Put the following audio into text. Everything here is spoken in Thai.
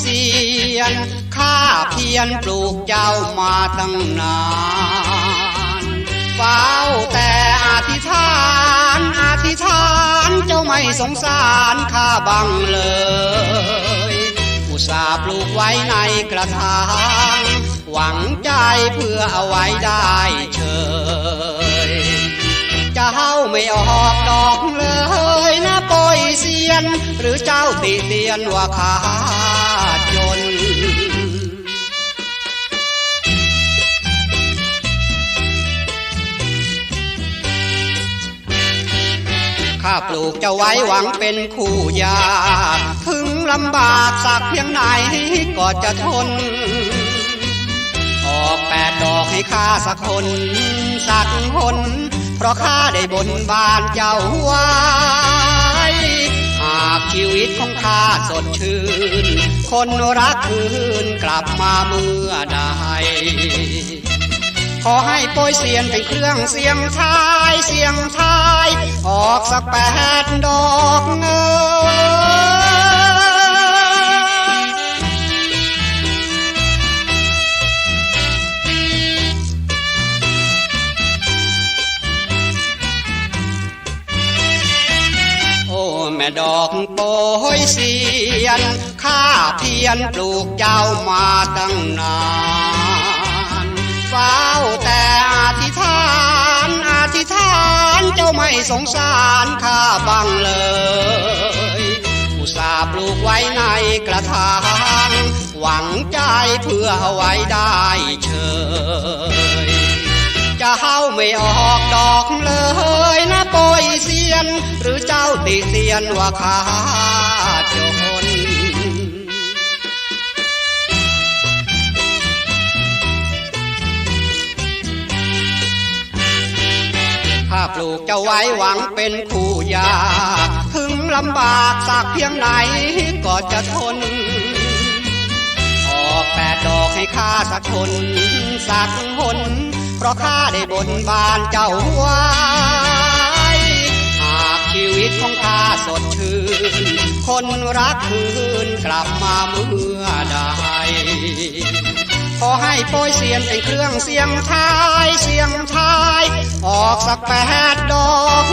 เสียน ข้าเพียรปลูกเจ้ามาตั้งนานเฝ้าแต่อธิษฐาน อธิษฐานเจ้าไม่สงสารข้าบังเลย อุตส่าห์ปลูกไว้ในกระถางหวังใจเพื่อเอาไว้ได้เฉยเจ้าไม่ออกดอกเลย น หรือเจ้าติเตียนว่าขาดจนข้าปลูกจ้าไว้หวังเป็นคู่ยา ถึงลำบากสักเพียงไหนก็จะทน ออกแปดดอกให้ข้าสักคน สักคน เพราะข้าได้บนบานเจ้าไว้หา ชีวิตของข้าสดชื่น คนรักคืนกลับมาเมื่อใด ขอให้โปรยเสียนเป็นเครื่องเสียงทายเสียงทาย ออกสักแปดดอกเงย ม่ดอกโปยเสียนข้าเพียรปลูกเจ้ามาตั้งนานเฝ้าแต่อธิษฐานอธิษฐานเจ้าไม่สงสารข้าบังเลยอุตส่าห์ปลูกไว้ในกระถางหวังใจเพื่อเอาไว้ได้เชิญ ฉยเจ้าไม่ออกดอกเลยนะปอยเซียน หรือเจ้าติเตียนว่าขาดจนข้าปลูกจ้าไว้หวังเป็นคู่ยา ถึงลำบากสักเพียงไหนก็จะทน ให้ข้าสักคนสักคนเพราะข้าได้บนบานเจ้าไว้หากชีวิตของข้าสดชื่น คนรักคืนกลับมาเมื่อใดขอให้โปรยเสียนเป็นเครื่องเสียงทาย เสียงทาย ออกสักแปดดอก